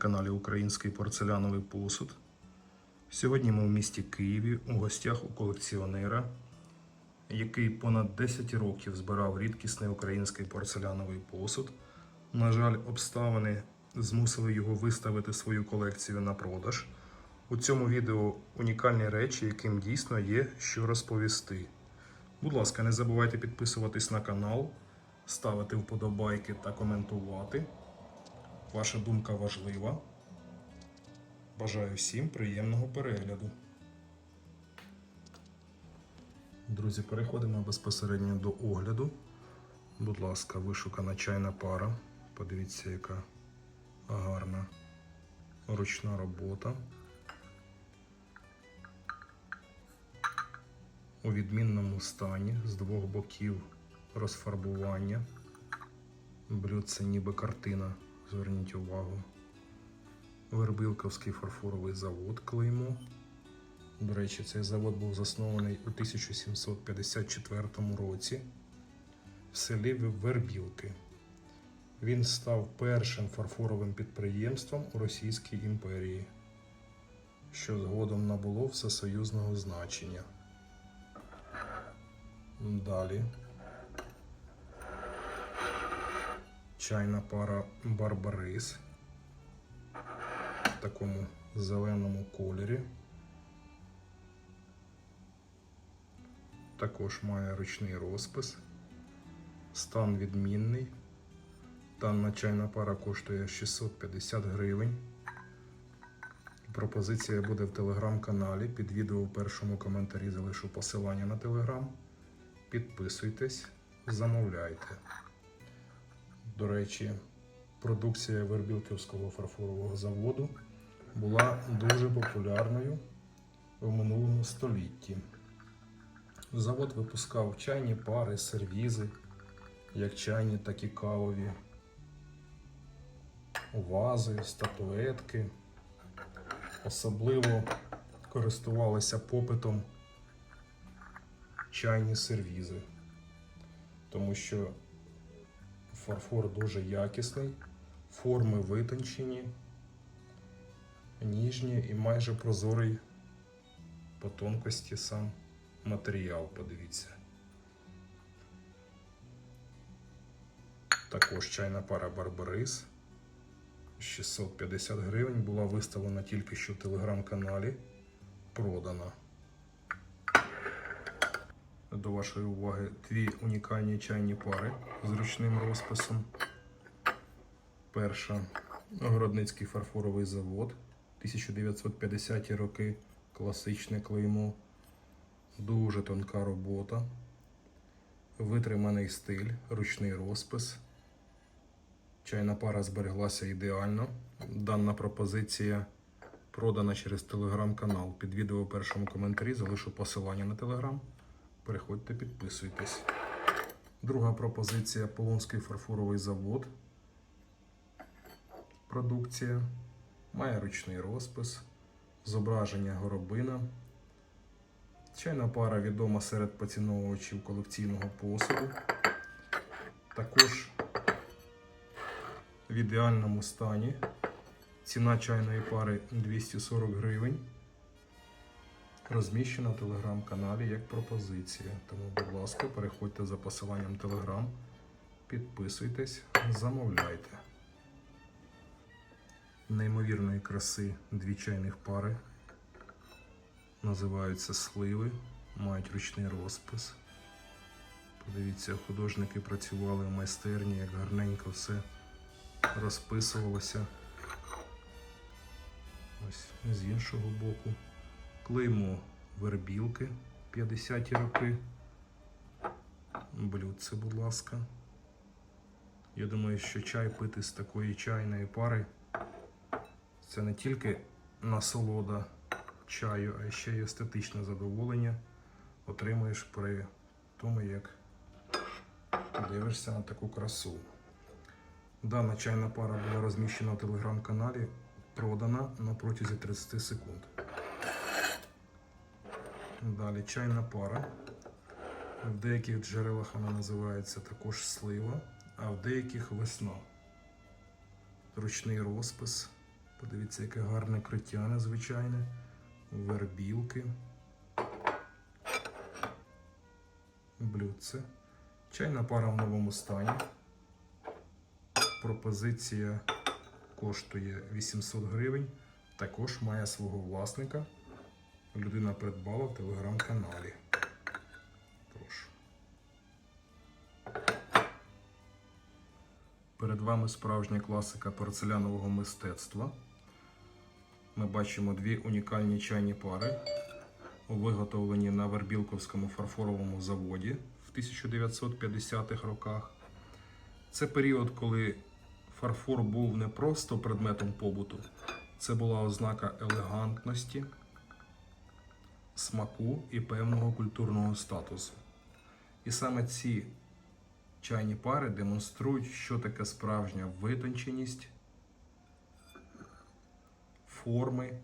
каналі Український порцеляновий посуд. Сьогодні ми в місті Києві у гостях у колекціонера, який понад 10 років збирав рідкісний український порцеляновий посуд. На жаль, обставини змусили його виставити свою колекцію на продаж. У цьому відео унікальні речі, яким дійсно є що розповісти. Будь ласка, не забувайте підписуватись на канал, ставити вподобайки та коментувати. Ваша думка важлива. Бажаю всім приємного перегляду. Друзі, переходимо безпосередньо до огляду. Будь ласка, вишукана чайна пара. Подивіться, яка гарна ручна робота. У відмінному стані з двох боків розфарбування. Блюдце ніби картина. Зверніть увагу. Вербилковський фарфоровий завод Клеймо. До речі, цей завод був заснований у 1754 році в селі Вербілки. Він став першим фарфоровим підприємством у Російській імперії, що згодом набуло всесоюзного значення. Далі. Чайна пара Барбарис в такому зеленому кольорі. Також має ручний розпис. Стан відмінний. Дана чайна пара коштує 650 гривень. Пропозиція буде в телеграм-каналі. Під відео в першому коментарі залишу посилання на телеграм. Підписуйтесь, замовляйте. До речі, продукція Вербілківського фарфорового заводу була дуже популярною в минулому столітті. Завод випускав чайні пари, сервізи, як чайні, так і кавові, вази, статуетки. Особливо користувалися попитом чайні сервізи, тому що фарфор дуже якісний, форми витончені, ніжні і майже прозорий по тонкості сам матеріал, подивіться. Також чайна пара Барбарис 650 гривень була виставлена тільки що в телеграм-каналі. Продана. До вашої уваги дві унікальні чайні пари з ручним розписом. Перша Городницький фарфоровий завод 1950 роки. Класичне клеймо. Дуже тонка робота. Витриманий стиль, ручний розпис. Чайна пара збереглася ідеально. Дана пропозиція продана через телеграм-канал. Під відео у першому коментарі залишу посилання на телеграм. Переходьте, підписуйтесь. Друга пропозиція Полонський фарфоровий завод. Продукція. Має ручний розпис, зображення горобина. Чайна пара відома серед поціновувачів колекційного посуду. Також в ідеальному стані. Ціна чайної пари 240 гривень. Розміщена в телеграм-каналі як пропозиція. Тому, будь ласка, переходьте за посиланням телеграм, підписуйтесь, замовляйте. Неймовірної краси дві чайних пари. Називаються сливи, мають ручний розпис. Подивіться, художники працювали в майстерні, як гарненько все розписувалося. Ось з іншого боку. Клеймо вербілки 50-ті роки. Блюдце, будь ласка. Я думаю, що чай пити з такої чайної пари це не тільки насолода чаю, а ще й естетичне задоволення отримуєш при тому, як дивишся на таку красу. Дана чайна пара була розміщена в телеграм-каналі, продана на протязі 30 секунд. Далі чайна пара. В деяких джерелах вона називається також слива, а в деяких весна. Ручний розпис, Подивіться, яке гарне криття незвичайне. Вербілки. Блюдце. Чайна пара в новому стані. Пропозиція коштує 800 гривень. Також має свого власника. Людина придбала в телеграм-каналі. Прошу. Перед вами справжня класика порцелянового мистецтва. Ми бачимо дві унікальні чайні пари, виготовлені на Вербілковському фарфоровому заводі в 1950-х роках. Це період, коли фарфор був не просто предметом побуту, це була ознака елегантності, смаку і певного культурного статусу. І саме ці чайні пари демонструють, що таке справжня витонченість, форми,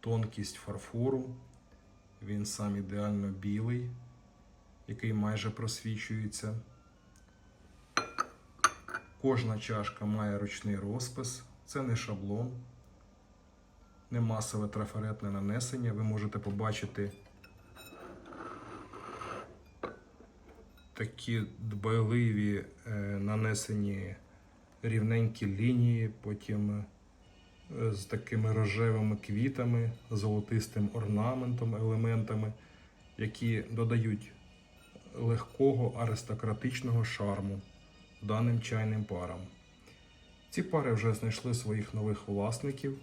тонкість фарфору. Він сам ідеально білий, який майже просвічується. Кожна чашка має ручний розпис, це не шаблон, не масове трафаретне нанесення. Ви можете побачити такі дбайливі е, нанесені рівненькі лінії, потім е, з такими рожевими квітами, золотистим орнаментом, елементами, які додають легкого аристократичного шарму даним чайним парам. Ці пари вже знайшли своїх нових власників,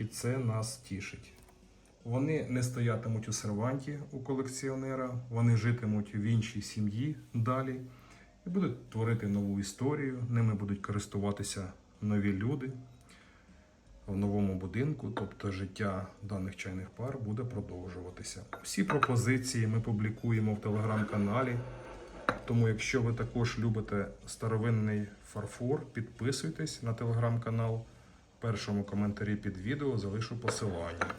і це нас тішить. Вони не стоятимуть у серванті у колекціонера, вони житимуть в іншій сім'ї далі і будуть творити нову історію. Ними будуть користуватися нові люди в новому будинку, тобто життя даних чайних пар буде продовжуватися. Всі пропозиції ми публікуємо в телеграм-каналі. Тому, якщо ви також любите старовинний фарфор, підписуйтесь на телеграм-канал. Першому коментарі під відео залишу посилання.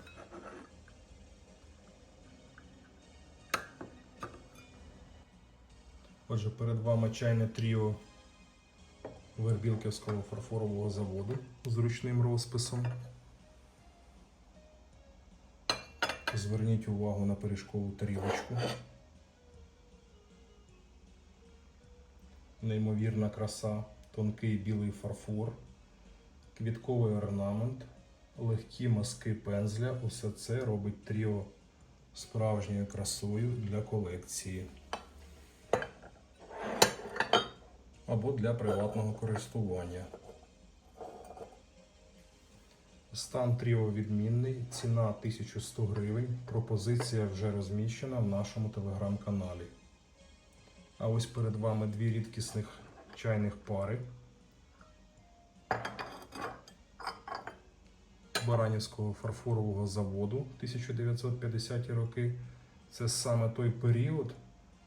Отже, перед вами чайне тріо Вербілківського фарфорового заводу з ручним розписом. Зверніть увагу на пиріжкову тарілочку. Неймовірна краса, тонкий білий фарфор, квітковий орнамент, легкі мазки пензля. Усе це робить тріо справжньою красою для колекції або для приватного користування. Стан тріо відмінний, ціна 1100 гривень. Пропозиція вже розміщена в нашому телеграм-каналі. А ось перед вами дві рідкісних чайних пари. Баранівського фарфорового заводу 1950-ті роки. Це саме той період,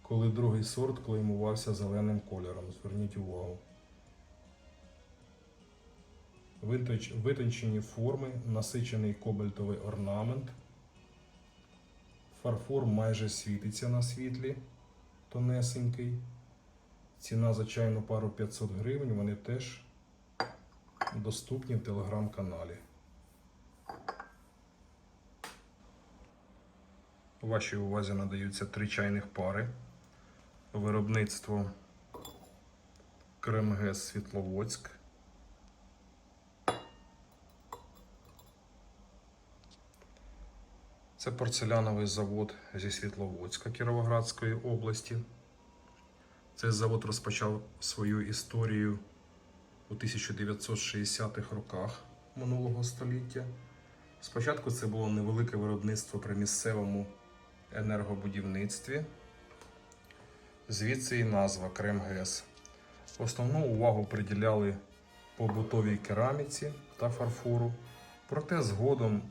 коли другий сорт клеймувався зеленим кольором. Зверніть увагу. Витончені форми, насичений кобальтовий орнамент. Фарфор майже світиться на світлі, тонесенький. Ціна за чайну пару 500 гривень. Вони теж доступні в телеграм-каналі. Вашій увазі надаються три чайних пари. Виробництво Кремгес Світловодськ. Це порцеляновий завод зі Світловодська Кіровоградської області. Цей завод розпочав свою історію у 1960-х роках минулого століття. Спочатку це було невелике виробництво при місцевому енергобудівництві. Звідси і назва Кремгес. Основну увагу приділяли побутовій кераміці та фарфору. Проте згодом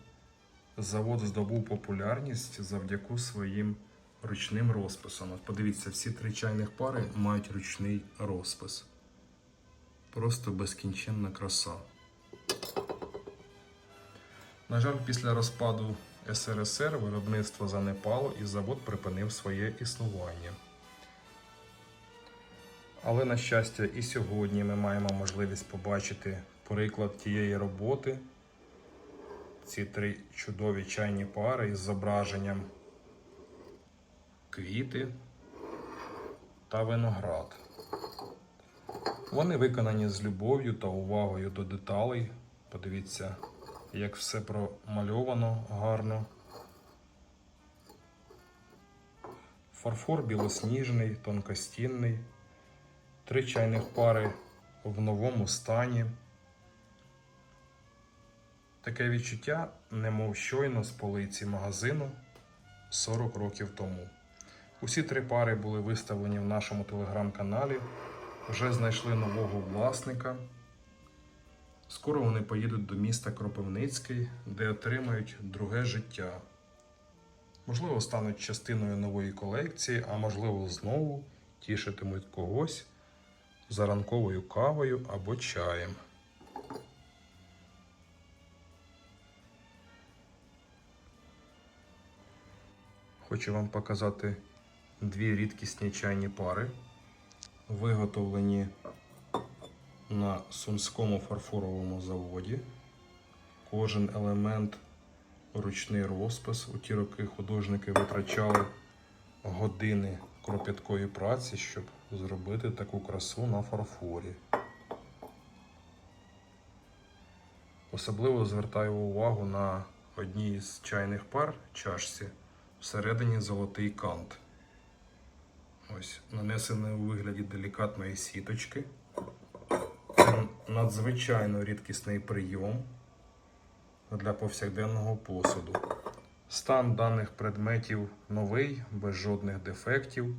завод здобув популярність завдяки своїм ручним розписам. От подивіться, всі три чайних пари мають ручний розпис. Просто безкінченна краса. На жаль, після розпаду СРСР виробництво занепало і завод припинив своє існування. Але, на щастя, і сьогодні ми маємо можливість побачити приклад тієї роботи. Ці три чудові чайні пари із зображенням квіти та виноград. Вони виконані з любов'ю та увагою до деталей. Подивіться, як все промальовано гарно. Фарфор білосніжний, тонкостінний, три чайних пари в новому стані. Таке відчуття, немов щойно з полиці магазину 40 років тому. Усі три пари були виставлені в нашому телеграм-каналі. Вже знайшли нового власника. Скоро вони поїдуть до міста Кропивницький, де отримають друге життя. Можливо, стануть частиною нової колекції, а можливо, знову тішитимуть когось за ранковою кавою або чаєм. Хочу вам показати дві рідкісні чайні пари, виготовлені на Сумському фарфоровому заводі. Кожен елемент ручний розпис. У ті роки художники витрачали години кропіткої праці, щоб зробити таку красу на фарфорі. Особливо звертаю увагу на одній з чайних пар чашці всередині золотий кант. Ось нанесений у вигляді делікатної сіточки. Надзвичайно рідкісний прийом для повсякденного посуду. Стан даних предметів новий, без жодних дефектів.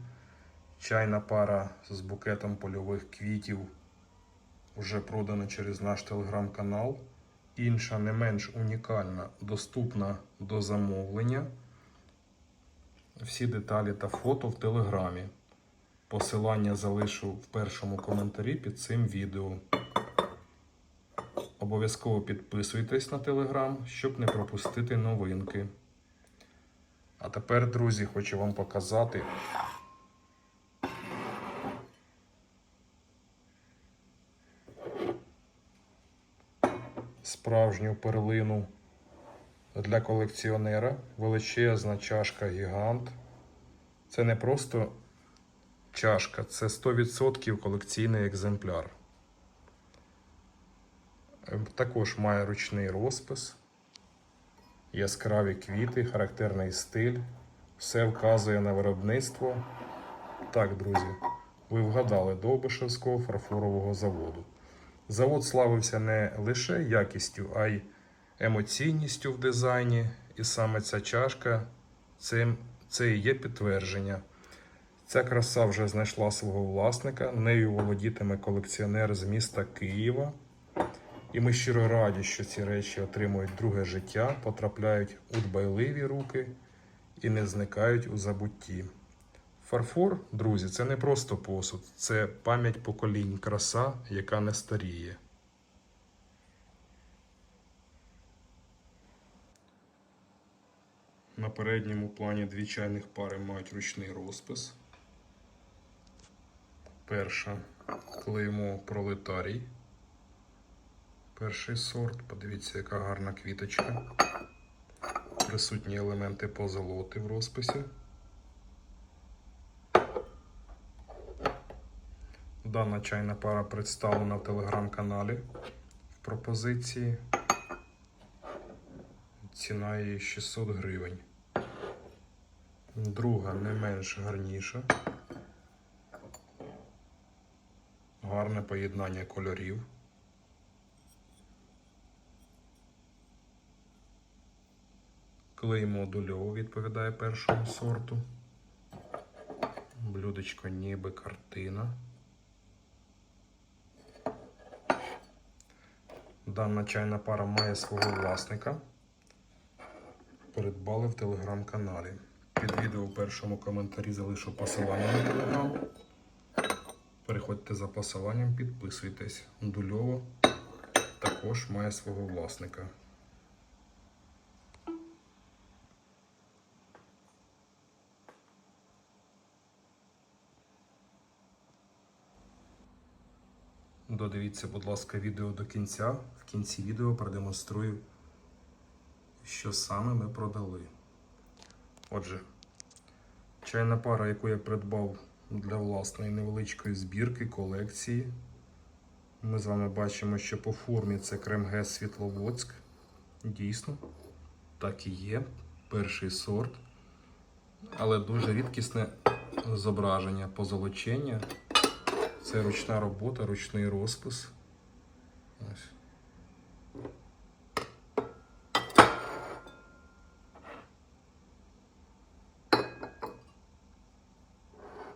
Чайна пара з букетом польових квітів вже продана через наш телеграм-канал. Інша не менш унікальна, доступна до замовлення. Всі деталі та фото в телеграмі. Посилання залишу в першому коментарі під цим відео. Обов'язково підписуйтесь на телеграм, щоб не пропустити новинки. А тепер, друзі, хочу вам показати. Справжню перлину для колекціонера величезна чашка гігант. Це не просто чашка, це 100% колекційний екземпляр. Також має ручний розпис, яскраві квіти, характерний стиль. Все вказує на виробництво. Так, друзі, ви вгадали Довбишевського фарфорового заводу. Завод славився не лише якістю, а й емоційністю в дизайні. І саме ця чашка це, це і є підтвердження. Ця краса вже знайшла свого власника. Нею володітиме колекціонер з міста Києва. І ми щиро раді, що ці речі отримують друге життя, потрапляють у дбайливі руки і не зникають у забутті. Фарфор, друзі, це не просто посуд, це пам'ять поколінь, краса, яка не старіє. На передньому плані дві чайних пари мають ручний розпис. Перша клеймо пролетарій. Перший сорт. Подивіться, яка гарна квіточка. Присутні елементи позолоти в розписі. Дана чайна пара представлена в телеграм-каналі в пропозиції. Ціна її 600 гривень. Друга не менш гарніша. Гарне поєднання кольорів. Клеймо дульово відповідає першому сорту. Блюдечко ніби картина. Дана чайна пара має свого власника. Придбали в телеграм-каналі. Під відео в першому коментарі залишу посилання на телеграм. Переходьте за посиланням, підписуйтесь. Дульово також має свого власника. Додивіться, будь ласка, відео до кінця. В кінці відео продемонструю, що саме ми продали. Отже, чайна пара, яку я придбав для власної невеличкої збірки, колекції. Ми з вами бачимо, що по формі це Кремгес Світловодськ. Дійсно, так і є. Перший сорт. Але дуже рідкісне зображення, позолочення. Це ручна робота, ручний розпис. Ось.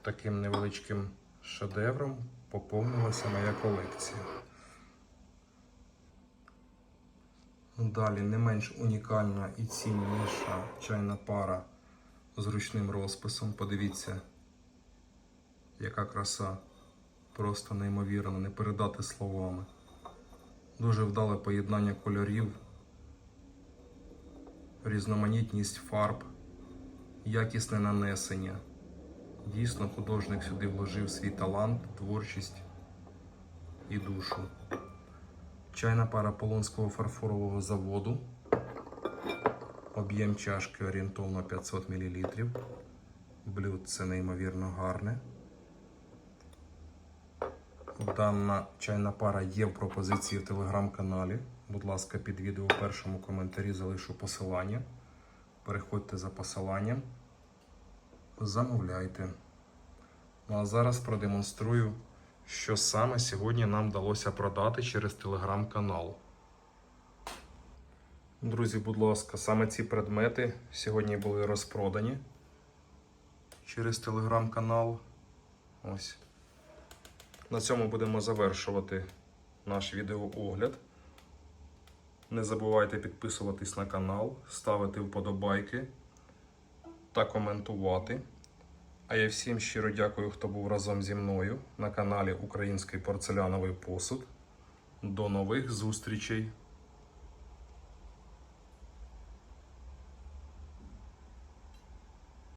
Таким невеличким шедевром поповнилася моя колекція. Далі не менш унікальна і цінніша чайна пара з ручним розписом. Подивіться, яка краса. Просто неймовірно, не передати словами. Дуже вдале поєднання кольорів, різноманітність фарб, якісне нанесення. Дійсно, художник сюди вложив свій талант, творчість і душу. Чайна пара Полонського фарфорового заводу. Об'єм чашки орієнтовно 500 мл. Блюдце неймовірно гарне. Дана чайна пара є в пропозиції в телеграм-каналі. Будь ласка, під відео у першому коментарі залишу посилання. Переходьте за посиланням. Замовляйте. Ну а зараз продемонструю, що саме сьогодні нам вдалося продати через телеграм-канал. Друзі, будь ласка, саме ці предмети сьогодні були розпродані через телеграм-канал. Ось. На цьому будемо завершувати наш відеоогляд. Не забувайте підписуватись на канал, ставити вподобайки та коментувати. А я всім щиро дякую, хто був разом зі мною на каналі Український порцеляновий посуд. До нових зустрічей!